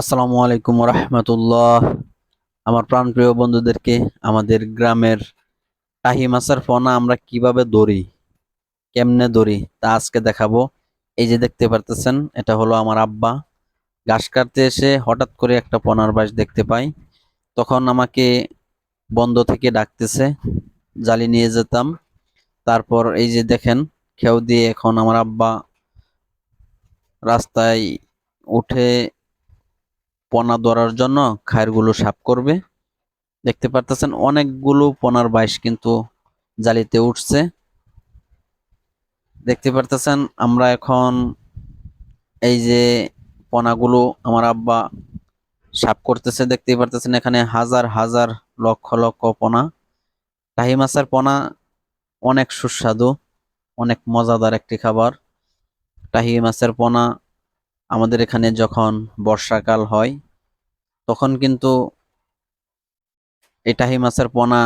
আসসালামু আলাইকুম রহমতুল্লাহ আমার প্রাণপ্রিয় বন্ধুদেরকে, আমাদের গ্রামের টাহি মাছের পোনা আমরা কীভাবে ধরি, কেমনে ধরি তা আজকে দেখাবো। এই যে দেখতে পারতেছেন, এটা হলো আমার আব্বা। ঘাস কাটতে এসে হঠাৎ করে একটা পোনার বাস দেখতে পাই। তখন আমাকে বন্ধ থেকে ডাকতেছে, জালি নিয়ে যেতাম। তারপর এই যে দেখেন, খেউ দিয়ে এখন আমার আব্বা রাস্তায় উঠে পোনা ধরার জন্য খায়েরগুলো সাফ করবে। দেখতে পারতেছেন অনেকগুলো পোনার বাইশ কিন্তু জালিতে উঠছে। দেখতে পারতেছেন আমরা এখন এই যে পোনাগুলো আমার আব্বা সাফ করতেছে। দেখতে পারতেছেন এখানে হাজার হাজার লক্ষ লক্ষ পোনা। টাহি মাছের পোনা অনেক সুস্বাদু, অনেক মজাদার একটি খাবার। টাহি মাছের পোনা আমাদের এখানে যখন বর্ষাকাল হয়, তখন কিন্তু এই টাহি মাছের পোনা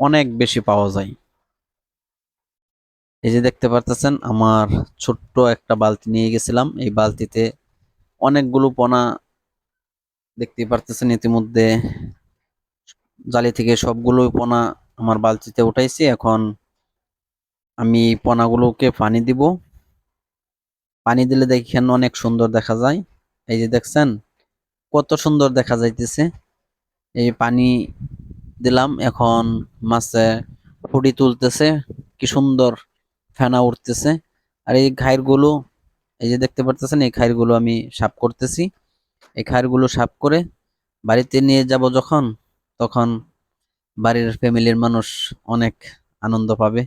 অনেক বেশি পাওয়া যায়। এই যে দেখতে পারতেছেন, আমার ছোট্ট একটা বালতি নিয়ে গেছিলাম। এই বালতিতে অনেকগুলো পোনা দেখতে পারতেছেন ইতিমধ্যে। জালি থেকে সবগুলো পোনা আমার বালতিতে উঠাইছি। এখন আমি পোনাগুলোকে পানি দিব। পানি দিলে দেখেন অনেক সুন্দর দেখা যায়। এই যে দেখছেন, কত সুন্দর দেখা যাইতেছে। এই পানি দিলাম, এখন মাছে ফুটি তুলতেছে, কি সুন্দর ফেনা উঠতেছে। আর এই ঘাইরগুলো এই যে দেখতে পারতেছেন, এই খাইরগুলো আমি সাফ করতেছি। এই খাইরগুলো সাফ করে বাড়িতে নিয়ে যাব যখন, তখন বাড়ির ফ্যামিলির মানুষ অনেক আনন্দ পাবে।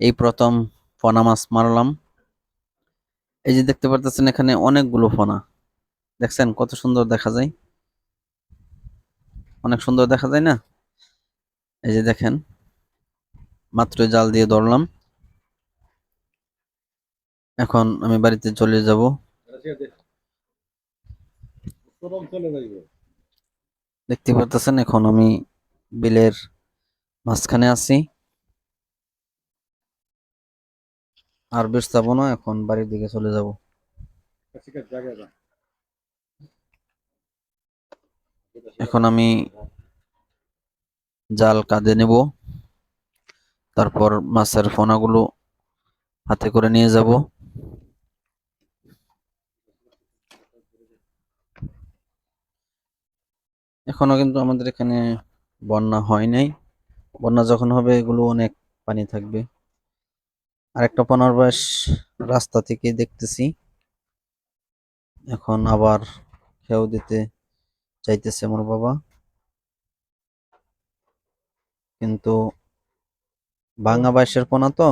এই প্রথম ফনা মাছ মারলাম। এই যে দেখতে পারতেছেন এখানে অনেকগুলো ফনা। দেখছেন কত সুন্দর দেখা যায়? অনেক সুন্দর দেখা যায় না? এই যে দেখেন, মাত্র জাল দিয়ে ধরলাম। এখন আমি বাড়িতে চলে যাব। দেখতে পারতেছেন এখন আমি বিলের মাঝখানে আছি। আর বেশ যাব না, এখন বাড়ির দিকে চলে যাব। এখন আমি জাল কাঁধে নেব, তারপর মাছের ফোনাগুলো হাতে করে নিয়ে যাব। এখনও কিন্তু আমাদের এখানে বন্যা হয় নাই। বন্যা যখন হবে এগুলো অনেক পানি থাকবে। আর একটা পনেরো বয়স রাস্তা থেকে দেখতেছি। এখন আবার খেয়াও দিতে চাইতেছে আমার বাবা। কিন্তু ভাঙা বয়সের পোনা তো।